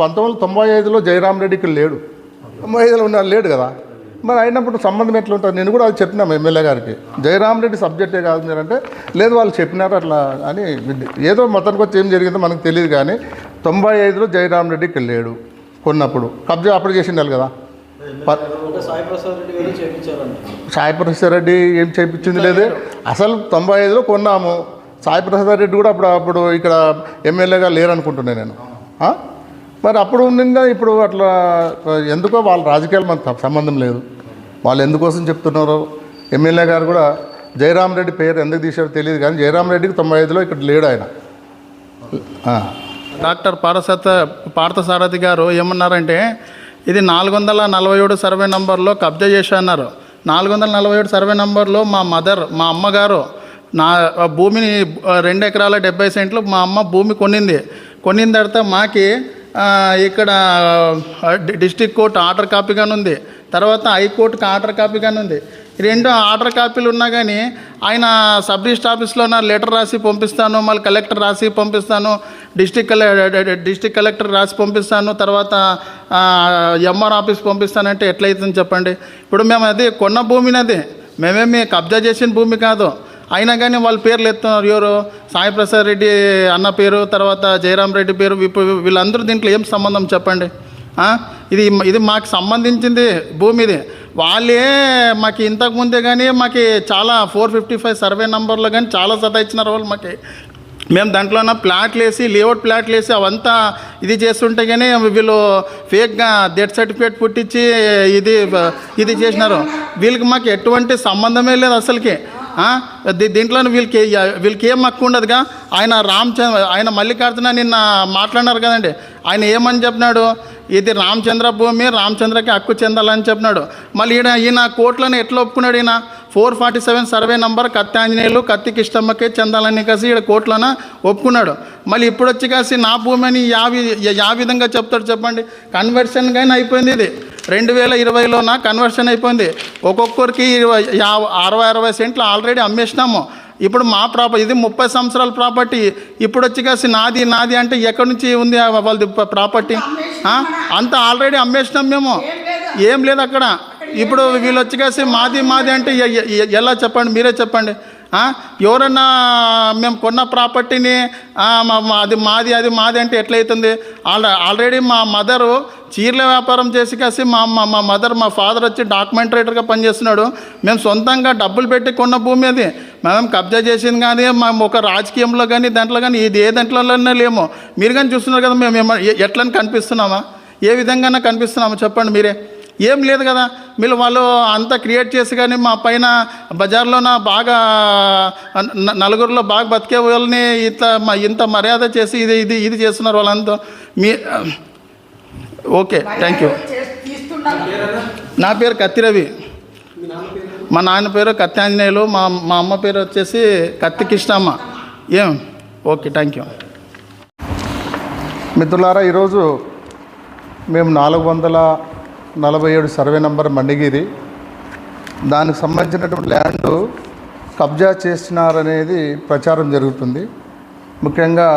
పంతొమ్మిది వందల తొంభై ఐదులో జయరాం రెడ్డి ఇక్కడ లేడు. తొంభై ఐదులో ఉన్నారు లేడు కదా. మరి అయినప్పుడు సంబంధం ఎట్లా ఉంటుంది నేను కూడా అది చెప్పినాము ఎమ్మెల్యే గారికి. జయరాం రెడ్డి సబ్జెక్టే కాదు మీరు అంటే లేదు వాళ్ళు చెప్పినారు అట్లా అని ఏదో మొత్తానికి వచ్చి ఏం జరిగిందో మనకు తెలియదు కానీ తొంభై ఐదులో జయరాం రెడ్డి ఇక్కడ లేడు కొన్నప్పుడు. కబ్జా అప్పుడు చేసిండాలి కదా. సాయిప్రసాద్ సాయి ప్రసాద్ రెడ్డి ఏం చేయించింది లేదు అసలు తొంభై ఐదులో కొన్నాము. సాయి ప్రసాద్ రెడ్డి కూడా అప్పుడు అప్పుడు ఇక్కడ ఎమ్మెల్యేగా లేరనుకుంటున్నాను నేను. మరి అప్పుడు ఉండగా ఇప్పుడు అట్లా ఎందుకో వాళ్ళ రాజకీయాలు మన సంబంధం లేదు. వాళ్ళు ఎందుకోసం చెప్తున్నారో? ఎమ్మెల్యే గారు కూడా జయరామ్ రెడ్డి పేరు ఎందుకు తీశారో తెలియదు కానీ జయరామ్ రెడ్డికి తొంభై ఐదులో ఇక్కడ లేడు ఆయన. డాక్టర్ పారసత పార్థసారథి గారు ఏమన్నారంటే ఇది నాలుగు వందల నలభై ఏడు సర్వే నంబర్లో కబ్జా చేసి అన్నారు. నాలుగు వందల నలభై ఏడు సర్వే నంబర్లో మా మదర్ మా అమ్మగారు నా భూమిని రెండు ఎకరాల డెబ్బై సెంట్లు మా అమ్మ భూమి కొనింది. కొనిన తర్వాత మాకి ఇక్కడ డిస్టిక్ కోర్టు ఆర్డర్ కాపీగానే ఉంది. తర్వాత హైకోర్టుకి ఆర్డర్ కాపీగానే ఉంది. రెండు ఆర్డర్ కాపీలు ఉన్నా కానీ ఆయన సబ్ రిజిస్టర్ ఆఫీస్లో నా లెటర్ రాసి పంపిస్తాను మళ్ళీ కలెక్టర్ రాసి పంపిస్తాను డిస్టిక్ కలె కలెక్టర్ రాసి పంపిస్తాను తర్వాత ఎంఆర్ ఆఫీస్ పంపిస్తానంటే ఎట్లయితుందని చెప్పండి. ఇప్పుడు మేము అది కొన్న భూమిని అది. మేమేమి కబ్జా చేసిన భూమి కాదు. అయినా కానీ వాళ్ళ పేర్లు ఎత్తున్నారు ఎవరు? సాయిప్రసాద్ రెడ్డి అన్న పేరు తర్వాత జయరాం రెడ్డి పేరు వీళ్ళందరూ దీంట్లో ఏం సంబంధం చెప్పండి? ఇది ఇది మాకు సంబంధించింది భూమిది వాళ్ళే మాకు ఇంతకుముందే కానీ మాకు చాలా ఫోర్ ఫిఫ్టీ ఫైవ్ సర్వే నంబర్లో కానీ చాలా సతా ఇచ్చినారు వాళ్ళు మాకు. మేము దాంట్లోన ప్లాట్లు వేసి లేఅవుట్ ప్లాట్లు వేసి అవంతా ఇది చేస్తుంటే కానీ వీళ్ళు ఫేక్గా డెత్ సర్టిఫికేట్ పుట్టించి ఇది ఇది చేసినారు. వీళ్ళకి మాకు ఎటువంటి సంబంధమే లేదు అసలుకి. ఆ? దీంట్లో వీళ్ళకి వీళ్ళకి ఏం హక్కు ఉండదుగా? ఆయన రామచంద్ర ఆయన మల్లికార్జున నిన్న మాట్లాడినారు కదండి. ఆయన ఏమని చెప్పినాడు? ఇది రామచంద్ర భూమి రామచంద్రకి హక్కు చెందాలని చెప్పినాడు. మళ్ళీ ఈయన ఈయన కోట్లను ఎట్లా ఒప్పుకున్నాడు ఈయన? Four forty seven survey number Katti Anjaneyulu Katti కిష్టమ్మకే చెందాలని కాసి ఈడ కోట్లన ఒప్పుకున్నాడు. మళ్ళీ ఇప్పుడు వచ్చి కాసి నా భూమి అని యా యా విధంగా చెప్తాడు చెప్పండి. కన్వర్షన్ కానీ అయిపోయింది ఇది. రెండు వేల ఇరవైలోన కన్వర్షన్ అయిపోయింది. ఒక్కొక్కరికి ఇరవై యాభై అరవై అరవై సెంట్లు ఆల్రెడీ అమ్మేసినాము. ఇప్పుడు మా ప్రాపర్టీ ఇది ముప్పై సంవత్సరాల ప్రాపర్టీ. ఇప్పుడు వచ్చి కాసి నాది నాది అంటే ఎక్కడి నుంచి ఉంది వాళ్ళది ప్రాపర్టీ? అంతా ఆల్రెడీ అమ్మేసినాం మేము. ఏం లేదు అక్కడ. ఇప్పుడు వీళ్ళు వచ్చి కాసి మాది మాది అంటే ఎలా చెప్పండి? మీరే చెప్పండి. ఎవరన్నా మేము కొన్న ప్రాపర్టీని మా- అది మాది అది మాది అంటే ఎట్లయితుంది? ఆల్ ఆల్రెడీ మా మదరు చీరల వ్యాపారం చేసి కాసి మా మా మదర్ మా ఫాదర్ వచ్చి డాక్యుమెంట్ రైటర్గా పనిచేస్తున్నాడు. మేము సొంతంగా డబ్బులు పెట్టి కొన్న భూమి అది. మేము కబ్జా చేసింది కానీ మా ఒక రాజకీయంలో కానీ దాంట్లో కానీ ఇది ఏ దాంట్లోనే లేము. మీరు కానీ చూస్తున్నారు కదా మేము ఎట్లని కనిపిస్తున్నామా? ఏ విధంగా కనిపిస్తున్నామా? చెప్పండి మీరే. ఏం లేదు కదా. మీరు వాళ్ళు అంతా క్రియేట్ చేసి కానీ మా పైన బజార్లోన బాగా నలుగురిలో బాగా బతికే వాళ్ళని ఇంత మా ఇంత మర్యాద చేసి ఇది ఇది ఇది చేస్తున్నారు వాళ్ళంతా. మీ ఓకే థ్యాంక్ యూ నా పేరు కత్తిరవి మా నాన్న పేరు కత్తి ఆంజనేయులు మా మా అమ్మ పేరు వచ్చేసి కత్తి కృష్ణమ్మ. ఏం? ఓకే థ్యాంక్ యూ మిత్రులారా ఈరోజు మేము నాలుగు వందల నలభై ఏడు సర్వే నంబర్ మండిగిరి. దానికి సంబంధించినటువంటి ల్యాండ్ కబ్జా చేసినారనేది ప్రచారం జరుగుతుంది. ముఖ్యంగా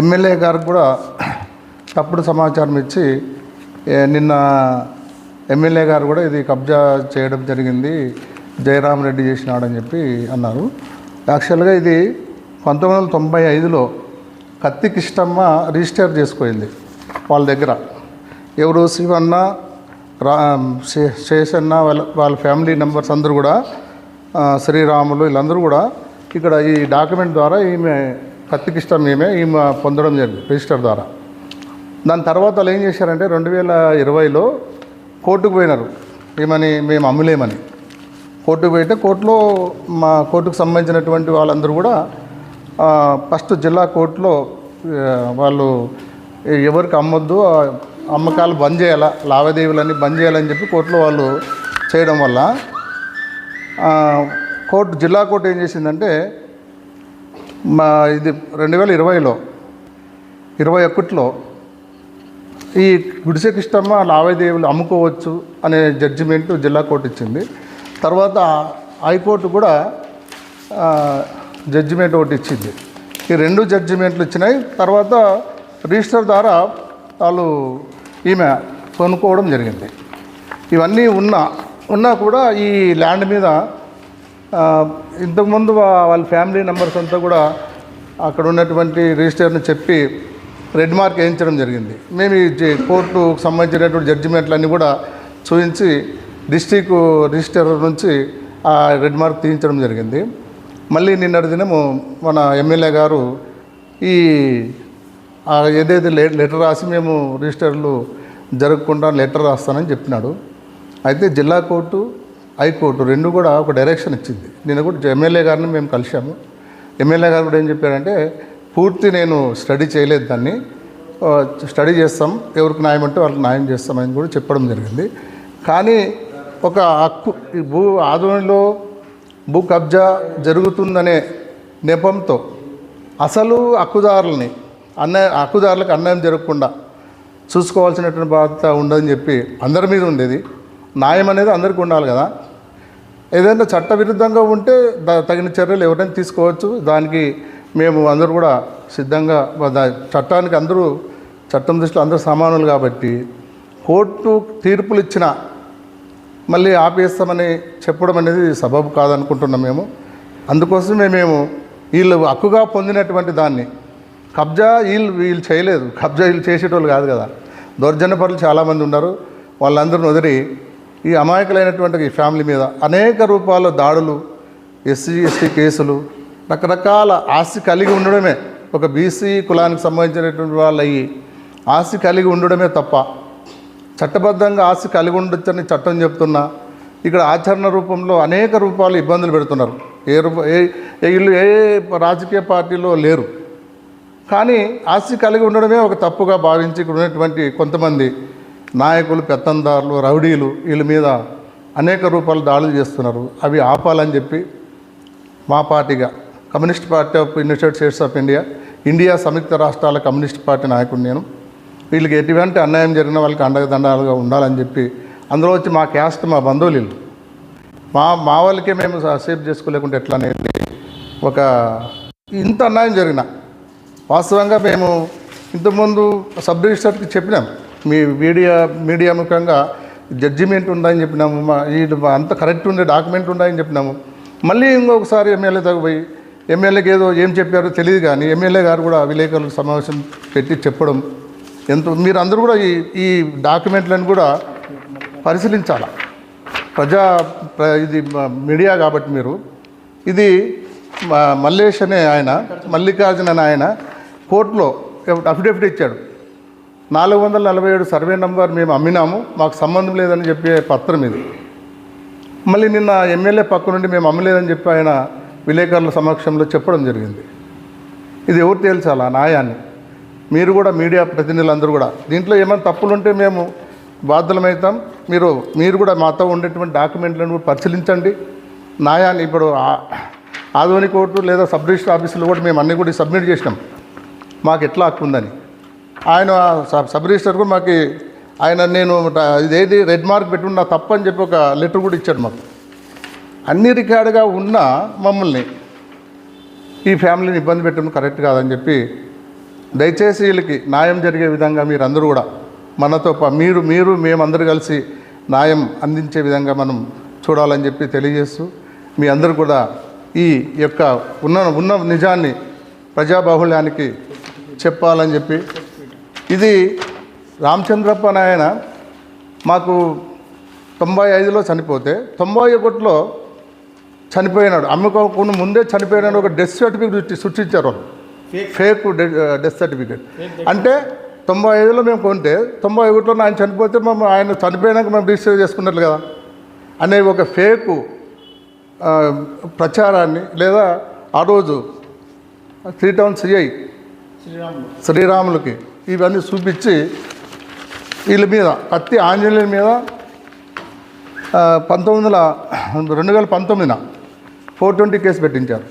ఎమ్మెల్యే గారికి కూడా తప్పుడు సమాచారం ఇచ్చి నిన్న ఎమ్మెల్యే గారు కూడా ఇది కబ్జా చేయడం జరిగింది జయరామ్ రెడ్డి చేసినాడని చెప్పి అన్నారు. యాక్చువల్గా ఇది పంతొమ్మిది వందల తొంభై ఐదులో కత్తి కిష్టమ్మ రిజిస్టర్ చేసుకోయింది వాళ్ళ దగ్గర. ఎవరు శివన్న రా శే- శేషన్న వాళ్ళ వాళ్ళ ఫ్యామిలీ మెంబర్స్ అందరూ కూడా శ్రీరాములు వీళ్ళందరూ కూడా ఇక్కడ ఈ డాక్యుమెంట్ ద్వారా ఈమె కత్తికిష్టం ఈమె ఈమె పొందడం జరిగింది రిజిస్టర్ ద్వారా. దాని తర్వాత వాళ్ళు ఏం చేశారంటే రెండు వేల ఇరవైలో కోర్టుకు పోయినారు. ఏమని మేము అమ్ములేమని. కోర్టుకు పోయితే కోర్టులో మా కోర్టుకు సంబంధించినటువంటి వాళ్ళందరూ కూడా ఫస్ట్ జిల్లా కోర్టులో వాళ్ళు ఎవరికి అమ్మొద్దు అమ్మకాలు బంద్ చేయాలా? లావాదేవీలన్నీ బంద్ చేయాలని చెప్పి కోర్టులో వాళ్ళు చేయడం వల్ల కోర్టు జిల్లా కోర్టు ఏం చేసిందంటే మా ఇది రెండు వేల ఇరవైలో ఇరవై ఒకటిలో ఈ గుడిసె కృష్ణమ్మ లావాదేవీలు అమ్ముకోవచ్చు అనే జడ్జిమెంట్ జిల్లా కోర్టు ఇచ్చింది. తర్వాత హైకోర్టు కూడా జడ్జిమెంట్ ఒకటి ఇచ్చింది. ఈ రెండు జడ్జిమెంట్లు ఇచ్చినాయి. తర్వాత రిజిస్టర్ ద్వారా వాళ్ళు ఈమె కొనుక్కోవడం జరిగింది. ఇవన్నీ ఉన్నా ఉన్నా కూడా ఈ ల్యాండ్ మీద ఇంతకుముందు వాళ్ళ ఫ్యామిలీ మెంబర్స్ అంతా కూడా అక్కడ ఉన్నటువంటి రిజిస్టర్ని చెప్పి రెడ్ మార్క్ వేయించడం జరిగింది. మేము ఈ జే- కోర్టుకు సంబంధించినటువంటి జడ్జిమెంట్లన్నీ కూడా చూపించి డిస్టిక్ రిజిస్టర్ నుంచి ఆ రెడ్ మార్క్ తీయించడం జరిగింది. మళ్ళీ నిన్నటి దినము మన ఎమ్మెల్యే గారు ఈ ఏదైతే లే లెటర్ రాసి మేము రిజిస్టర్లు జరగకుండా లెటర్ రాస్తానని చెప్పినాడు. అయితే జిల్లా కోర్టు హైకోర్టు రెండు కూడా ఒక డైరెక్షన్ ఇచ్చింది. నేను కూడా ఎమ్మెల్యే గారిని మేము కలిసాము ఎమ్మెల్యే గారు కూడా ఏం చెప్పారంటే పూర్తి నేను స్టడీ చేయలేదు దాన్ని. స్టడీ చేస్తాం. ఎవరికి న్యాయం అంటే వాళ్ళకి న్యాయం చేస్తామని కూడా చెప్పడం జరిగింది. కానీ ఒక హక్కు ఈ భూ ఆధ్వర్యంలో భూ కబ్జా జరుగుతుందనే నెపంతో అసలు హక్కుదారులని అన్యాయం హక్కుదారులకు అన్యాయం జరగకుండా చూసుకోవాల్సినటువంటి బాధ్యత ఉండదని చెప్పి అందరి మీద ఉండేది. న్యాయం అనేది అందరికీ ఉండాలి కదా. ఏదైనా చట్టవిరుద్ధంగా ఉంటే తగిన చర్యలు ఎవరైనా తీసుకోవచ్చు. దానికి మేము అందరూ కూడా సిద్ధంగా చట్టానికి అందరూ చట్టం దృష్టిలో అందరూ సమానులు కాబట్టి కోర్టు తీర్పులు ఇచ్చిన మళ్ళీ ఆపేస్తామని చెప్పడం అనేది సబబు కాదనుకుంటున్నాం మేము. అందుకోసమే మేము వీళ్ళు హక్కుగా పొందినటువంటి దాన్ని కబ్జా వీళ్ళు వీళ్ళు చేయలేదు. కబ్జా వీళ్ళు చేసేటోళ్ళు కాదు కదా. దౌర్జన్య పనులు చాలామంది ఉన్నారు. వాళ్ళందరిని వదిలి ఈ అమాయకులైనటువంటి ఈ ఫ్యామిలీ మీద అనేక రూపాల దాడులు ఎస్సీ ఎస్టీ కేసులు రకరకాల ఆస్తి కలిగి ఉండడమే. ఒక బీసీ కులానికి సంబంధించినటువంటి వాళ్ళు అయ్యి ఆస్తి కలిగి ఉండడమే తప్ప చట్టబద్ధంగా ఆస్తి కలిగి ఉండొచ్చని చట్టం చెప్తున్నా ఇక్కడ ఆచరణ రూపంలో అనేక రూపాలు ఇబ్బందులు పెడుతున్నారు. ఏ రూప ఏ ఏ ఇల్లు ఏ రాజకీయ పార్టీలో లేరు. కానీ ఆస్తి కలిగి ఉండడమే ఒక తప్పుగా భావించి ఇక్కడ ఉన్నటువంటి కొంతమంది నాయకులు పెత్తందారులు రౌడీలు వీళ్ళ మీద అనేక రూపాలు దాడులు చేస్తున్నారు. అవి ఆపాలని చెప్పి మా పార్టీగా communist party of United States of India India సంయుక్త రాష్ట్రాల కమ్యూనిస్ట్ పార్టీ నాయకుడు నేను. వీళ్ళకి ఎటువంటి అన్యాయం జరిగిన వాళ్ళకి అండదండాలుగా ఉండాలని చెప్పి అందులో వచ్చి మా క్యాస్ట్ మా బంధువులు మా మా వాళ్ళకే మేము సేఫ్ చేసుకోలేకుంటే ఎట్లా అనేది ఒక ఇంత అన్యాయం జరిగిన వాస్తవంగా మేము ఇంతకుముందు సబ్ రిజిస్టర్కి చెప్పినాం. మీ మీడియా మీడియా ముఖంగా జడ్జిమెంట్ ఉందని చెప్పినాము. మా ఈ అంత కరెక్ట్ ఉండే డాక్యుమెంట్ ఉందని చెప్పినాము. మళ్ళీ ఇంకొకసారి ఎమ్మెల్యే తగ్గిపోయి ఎమ్మెల్యేకి ఏదో ఏం చెప్పారో తెలియదు కానీ ఎమ్మెల్యే గారు కూడా విలేకరులకు సమావేశం పెట్టి చెప్పడం ఎంతో మీరు అందరూ కూడా ఈ ఈ డాక్యుమెంట్లను కూడా పరిశీలించాలి. ప్రజా ప్ర- ఇది మీడియా కాబట్టి మీరు. ఇది మల్లేష్ అనే ఆయన మల్లికార్జున అనే ఆయన కోర్టులో అఫిడవిట్ ఇచ్చాడు. నాలుగు వందల నలభై ఏడు సర్వే నంబర్ మేము అమ్మినాము మాకు సంబంధం లేదని చెప్పే పత్రం ఇది. మళ్ళీ నిన్న ఎమ్మెల్యే పక్క నుండి మేము అమ్మలేదని చెప్పి ఆయన విలేకరుల సమక్షంలో చెప్పడం జరిగింది. ఇది ఎవరు తేల్చాలా? న్యాయాన్ని మీరు కూడా మీడియా ప్రతినిధులందరూ కూడా. దీంట్లో ఏమైనా తప్పులు ఉంటే మేము బాధ్యులమవుతాం మీరు మీరు కూడా మాతో ఉండేటువంటి డాక్యుమెంట్లను కూడా పరిశీలించండి. న్యాయాన్ని ఇప్పుడు ఆ- ఆధునిక కోర్టు లేదా సబ్ రిజిస్టర్ ఆఫీసులు కూడా మేము అన్నీ కూడా సబ్మిట్ చేసినాం. మాకు ఎట్లా హక్కు ఉందని. ఆయన సబ్ సబ్ రిజిస్టర్ కూడా మాకు ఆయన నేను ఇదేది రెడ్ మార్క్ పెట్టుకున్నా తప్పని చెప్పి ఒక లెటర్ కూడా ఇచ్చాడు మాకు. అన్ని రికార్డుగా ఉన్న మమ్మల్ని ఈ ఫ్యామిలీని ఇబ్బంది పెట్టడం కరెక్ట్ కాదని చెప్పి దయచేసి వీళ్ళకి న్యాయం జరిగే విధంగా మీరందరూ కూడా మనతో పా- మీరు మీరు మేమందరూ కలిసి న్యాయం అందించే విధంగా మనం చూడాలని చెప్పి తెలియజేస్తూ మీ అందరూ కూడా ఈ యొక్క ఉన్న ఉన్న నిజాన్ని ప్రజాబాహుళ్యానికి చెప్పాలని చెప్పి. ఇది రామచంద్రప్ప అనే ఆయన మాకు తొంభై ఐదులో చనిపోతే తొంభై ఒకటిలో చనిపోయినాడు. అమ్ముకోకుండా ముందే చనిపోయినాడు. ఒక డెత్ సర్టిఫికేట్ సృష్టించారు వాళ్ళు. ఫేక్ డెత్ సర్టిఫికేట్ అంటే తొంభై ఐదులో మేము కొంటే తొంభై ఒకటిలో ఆయన చనిపోతే మేము ఆయన చనిపోయినాక మేము రిజిస్టర్ చేసుకున్నట్లు కదా? అనే ఒక ఫేకు ప్రచారాన్ని లేదా ఆ రోజు త్రీ టౌన్ సిఐ శ్రీరాములకి ఇవన్నీ చూపించి వీళ్ళ మీద కత్తి ఆంజనేయుల మీద పంతొమ్మిది వందల రెండు వేల పంతొమ్మిదిన ఫోర్ ట్వంటీ కేసు పెట్టించారు.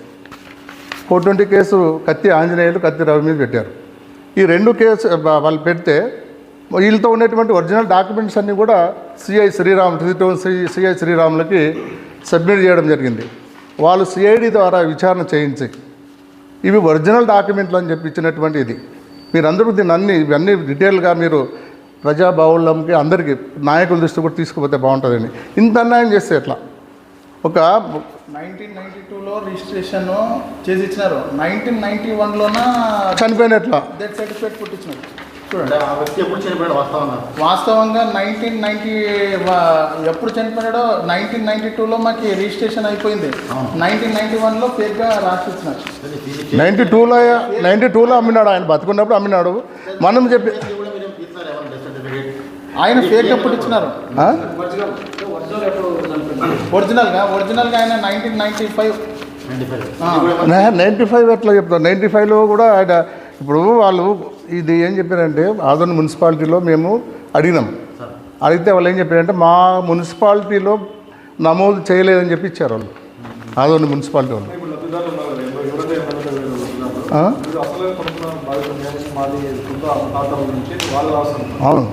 Four twenty case Katti Anjaneyulu Katti Ravi మీద పెట్టారు. ఈ రెండు కేసు వాళ్ళు పెడితే వీళ్ళతో ఉన్నటువంటి ఒరిజినల్ డాక్యుమెంట్స్ అన్నీ కూడా CI Sriram three C CI శ్రీరాములకి submit చేయడం జరిగింది. వాళ్ళు సిఐడి ద్వారా విచారణ చేయించి ఇవి ఒరిజినల్ డాక్యుమెంట్లు అని చెప్పి ఇచ్చినటువంటి ఇది. మీరందరూ దీన్ని అన్ని ఇవన్నీ డీటెయిల్గా మీరు ప్రజాబాహుళ్యంకి అందరికీ నాయకుల దృష్టి కూడా తీసుకుపోతే బాగుంటుందని. ఇంత అన్యాయం చేస్తే ఎట్లా? ఒక నైన్టీన్ నైన్టీ టూలో రిజిస్ట్రేషన్ చేసి ఇచ్చినారు. నైన్టీన్ నైన్టీ వన్లోన చనిపోయిన ఎట్లా? డెత్ సర్టిఫికేట్ పుట్టించినారు. చూడండి ఆ వ్యక్తి ఎప్పుడు చనిపోయాడు వాస్తవంగా? వాస్తవంగా నైన్టీన్ నైన్టీ ఎప్పుడు చనిపోయాడో నైన్టీన్ నైన్టీ టూలో మాకు రిజిస్ట్రేషన్ అయిపోయింది. నైన్టీన్ నైన్టీ వన్లో ఫేక్గా రాసి ఇచ్చినారు. అది ఇది- నైంటీ టూలో నైంటీ టూలో అమ్మినాడు ఆయన బతుకున్నప్పుడు అమ్మినాడు. మనం చెప్పి ఆయన ఫేక్ ఎప్పుడు ఇచ్చినారు ఒరిజినల్గా ఒరిజినల్గా ఆయన nineteen ninety five ninety five. Ninety five ఎట్లా చెప్తాం నైంటీ ఫైవ్లో కూడా ఆయన ఇప్పుడు వాళ్ళు ఇది ఏం చెప్పారంటే ఆదోని మున్సిపాలిటీలో మేము అడిగినాం. అడిగితే వాళ్ళు ఏం చెప్పారంటే మా మున్సిపాలిటీలో నమోదు చేయలేదని చెప్పి ఇచ్చారు వాళ్ళు. ఆదోని మున్సిపాలిటీ వాళ్ళు. అవును.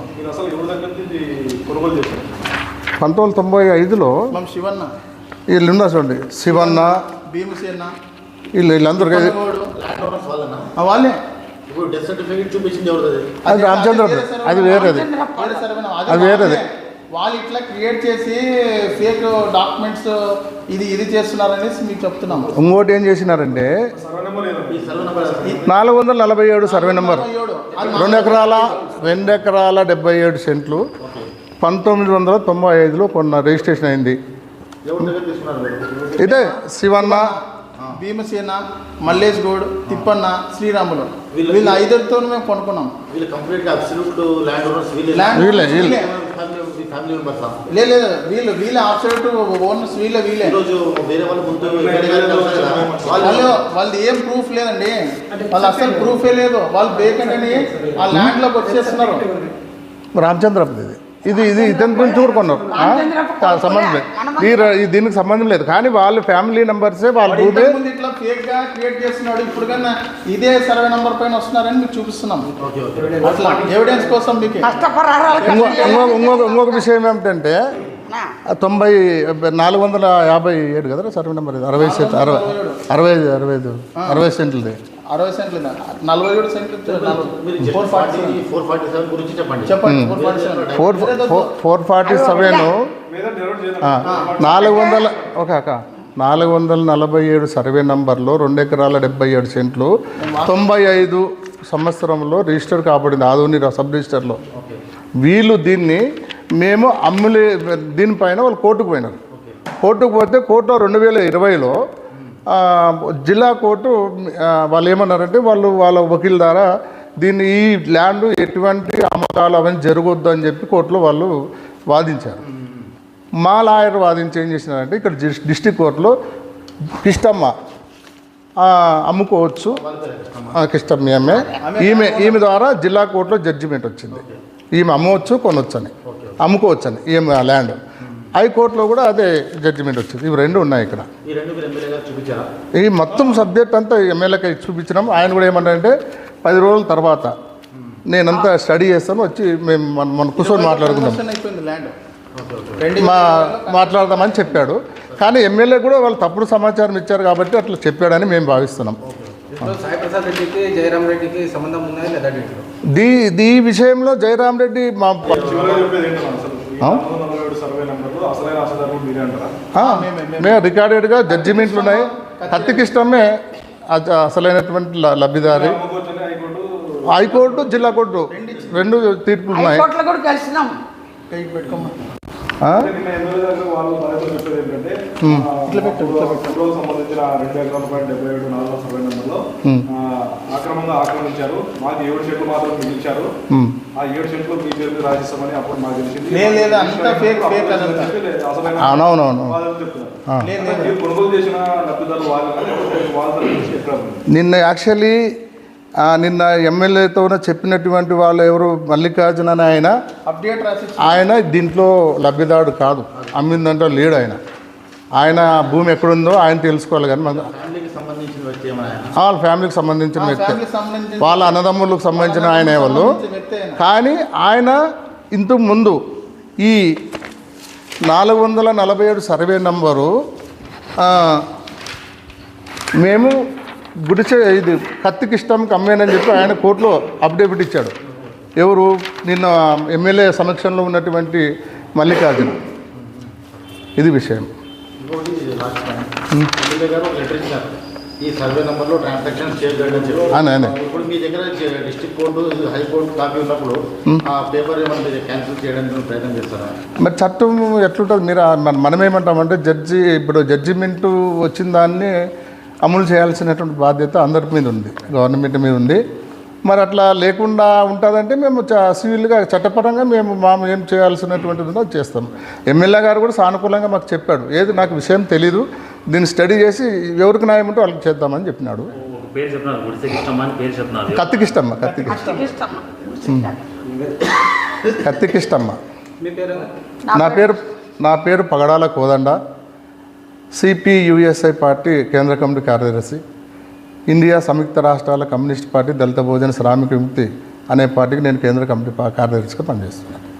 పంతొమ్మిది వందల తొంభై ఐదులో మనం శివన్న. వీళ్ళు ఉన్నారు చూడండి. శివన్న భీమసేన. వీళ్ళు వీళ్ళందరూ వాళ్ళే. ఇప్పుడు డెత్ సర్టిఫికేట్ చూపించింది ఎవరు అది? రామచంద్ర అది వేరేది? అది వేరేది. వాళ్ళే. ఇట్లా క్రియేట్ చేసి ఫేక్ డాక్యుమెంట్స్ ఇది ఇది చేస్తున్నారనేసి మీకు చెప్తున్నాము. ఇంకోటి ఏం చేసినారంటే సర్వే నెంబర్ ఏదో ఈ సర్వే నెంబర్ నాలుగు వందల నలభై ఏడు సర్వే నెంబర్. రెండు ఎకరాల రెండు ఎకరాల డెబ్బై ఏడు సెంట్లు. పంతొమ్మిది వందల తొంభై ఐదులో కొన్న రిజిస్ట్రేషన్ అయింది? ఇదే శివన్న. భీమసేన మల్లేష్ గౌడ్ తిప్పన్న శ్రీరాములు. వీళ్ళు- వీళ్ళు ఐదుతో మేము కొనుక్కున్నాం. వీళ్ళు కంప్లీట్గా అబ్సల్యూట్ ల్యాండ్ ఓనర్స్ వీళ్ళు. లేదు లేదు వీళ్ళు. వీళ్ళే. ఆబ్సల్యూట్ ఓనర్స్ వీళ్ళే వీళ్ళే ఈరోజు వేరే వాళ్ళ ముందు వాళ్ళు వాళ్ళు వాళ్ళది ఏం ప్రూఫ్ లేదండి. వాళ్ళు అసలు ప్రూఫే లేదు. వాళ్ళు బేకండి అని ఆ ల్యాండ్లోకి వచ్చేస్తున్నారు రామచంద్రపతి ఇది ఇది ఇతని గురించి ఊరుకున్నారు. ఆ? కా- సంబంధం లేదు. ఈ ర- ఈ దీనికి సంబంధం లేదు. కానీ వాళ్ళ ఫ్యామిలీ మెంబర్సే వాళ్ళ ముందు ఇట్లా ఫేక్గా క్రియేట్ చేస్తున్నాడు. ఇప్పుడు కన్నా ఇదే సర్వే నంబర్ పైన వస్తున్నారని మీకు చూపిస్తున్నాం. ఓకే ఓకే అట్లా ఎవిడెన్స్ కోసం మీకు ఇంకో ఇంకొక ఇంకొక ఇంకొక విషయం ఏమిటంటే తొంభై నాలుగు వందల యాభై ఏడు కదా సర్వే నెంబర్ ఇది? అరవై సెంట్ అరవై అరవై ఐదు అరవై ఐదు అరవై సెంట్లది. అరవై సెంట్లు నలభై ఏడు సెంట్లు మీరు four four forty four forty seven గురించి చెప్పండి. చెప్పండి. Four forty seven. Four forty నాలుగు వందల ఒక అక్క. నాలుగు వందల నలభై ఏడు సర్వే నంబర్లో రెండు ఎకరాల డెబ్బై ఏడు సెంట్లు. తొంభై ఐదు సంవత్సరంలో రిజిస్టర్ కాబడింది. ఆధుని సబ్ రిజిస్టర్లో. వీళ్ళు దీన్ని మేము అమ్ములే దీనిపైన వాళ్ళు కోర్టుకు పోయినారు. కోర్టుకు పోతే కోర్టులో రెండు వేల ఇరవైలో జిల్లా కోర్టు వాళ్ళు ఏమన్నారంటే వాళ్ళు వాళ్ళ వకీల్ ద్వారా దీన్ని ఈ ల్యాండ్ ఎటువంటి అమ్మకాలు అవన్నీ జరగొద్దు అని చెప్పి కోర్టులో వాళ్ళు వాదించారు. మా లాయర్ వాదించి ఏం చేసినారంటే ఇక్కడ డిస్టిక్ డిస్ట్రిక్ట్ కోర్టులో కిష్టమ్మ అమ్ముకోవచ్చు. కిష్టమ్మ ఆమె ఈమె. ఈమె ద్వారా జిల్లా కోర్టులో జడ్జిమెంట్ వచ్చింది. ఈమె అమ్మవచ్చు కొనవచ్చు అని అమ్ముకోవచ్చు అని ఈమె ల్యాండ్. హైకోర్టులో కూడా అదే జడ్జిమెంట్ వచ్చింది. ఇవి రెండు ఉన్నాయి ఇక్కడ. ఈ మొత్తం సబ్జెక్ట్ అంతా ఎమ్మెల్యేకి చూపించినాం. ఆయన కూడా ఏమంటారంటే పది రోజుల తర్వాత నేనంతా స్టడీ చేస్తాను వచ్చి మేము మన మన కూర్చొని మాట్లాడుకుందాం. Conversion అయిపోయింది ల్యాండ్. Okay okay. రెండు మా మాట్లాడదామని చెప్పాడు. కానీ ఎమ్మెల్యే కూడా వాళ్ళు తప్పుడు సమాచారం ఇచ్చారు కాబట్టి అట్లా చెప్పాడని మేము భావిస్తున్నాం. దీ దీ విషయంలో జయరాం రెడ్డి మా మేము రికార్డెడ్గా జడ్జిమెంట్లు ఉన్నాయి. అజ- అసలైనటువంటి లబ్ధిదారి. హైకోర్టు జిల్లా కోర్టు. రెండు తీర్పులు ఉన్నాయి. సంబంధించిన రెండు ఎకరాల పాయింట్ డెబ్బై ఏడు నాలుగో సర్వే నెంబర్లో ఆ, అక్రమంగా ఆక్రమించారు. మాకు ఏడు చెట్లు మాత్రం మిగిల్చారు. ఆ ఏడు చెట్లు మీ పేరు మీద రాసిస్తామని అప్పుడు మాకు తెలిసింది. అవునవునవును. కొనుగోలు చేసిన లబ్ధిదారులు వాళ్ళు? నిన్న యాక్చువల్లీ నిన్న ఎమ్మెల్యేతో చెప్పినటువంటి వాళ్ళు ఎవరు? మల్లికార్జున అని ఆయన. అప్డేట్ రాసి ఆయన దీంట్లో లబ్ధిదారుడు కాదు. అమ్మిందంటే లేడు ఆయన. ఆయన భూమి ఎక్కడుందో ఆయన తెలుసుకోవాలి కానీ మన? వాళ్ళ ఫ్యామిలీకి సంబంధించిన వ్యక్తి. వాళ్ళ అన్నదమ్ములకు సంబంధించిన ఆయన వాళ్ళు. కానీ ఆయన ఇంతకు ముందు ఈ నాలుగు వందల నలభై ఏడు సర్వే నంబరు మేము గుడిచే ఇది కత్తికి ఇష్టం కమ్మేనని చెప్పి ఆయన కోర్టులో అఫిడవిట్ ఇచ్చాడు. ఎవరు? నిన్న ఎమ్మెల్యే సమక్షంలో ఉన్నటువంటి మల్లికార్జున. ఇది విషయం. ఇంకోటి లాస్ట్ పాయింట్. ఎమ్మెల్యే గారు ఒక లెటర్ ఇచ్చారు. ఈ సర్వే నెంబర్లో ట్రాన్సాక్షన్ చేయగలని చెప్పి అవును, అవును. ఇప్పుడు మీ దగ్గర డిస్ట్రిక్ట్ కోర్టు హైకోర్టు కాపీ ఉన్నప్పుడు ఆ పేపర్ ఏమన్నా క్యాన్సిల్ చేయడానికి ప్రయత్నం చేస్తారా? మరి చట్టం ఎట్లుంటుంది? మీరు మనం ఏమంటామంటే జడ్జి ఇప్పుడు జడ్జిమెంట్ వచ్చిన దాన్ని అమలు చేయాల్సినటువంటి బాధ్యత అందరి మీద ఉంది గవర్నమెంట్ మీద ఉంది. మరి అట్లా లేకుండా ఉంటుందంటే మేము చ- సివిల్గా చట్టపరంగా మేము మా ఏం చేయాల్సినటువంటిది ఉందో అది చేస్తాం. ఎమ్మెల్యే గారు కూడా సానుకూలంగా మాకు చెప్పాడు. ఏది నాకు విషయం తెలీదు. దీన్ని స్టడీ చేసి ఎవరికి న్యాయం ఉంటే వాళ్ళకి చేద్దామని చెప్పినాడు. కత్తికిష్టమ్మ కత్తికి కత్తికిష్టమ్మ. మీ పేరు? నా పేరు నా పేరు పగడాల కోదండ. సిపియుఎస్ఐ పార్టీ కేంద్ర కమిటీ కార్యదర్శి ఇండియా సంయుక్త రాష్ట్రాల కమ్యూనిస్ట్ పార్టీ దళిత భోజన శ్రామిక విముక్తి అనే పార్టీకి నేను కేంద్ర కమిటీ కార్యదర్శిగా పనిచేస్తున్నాను.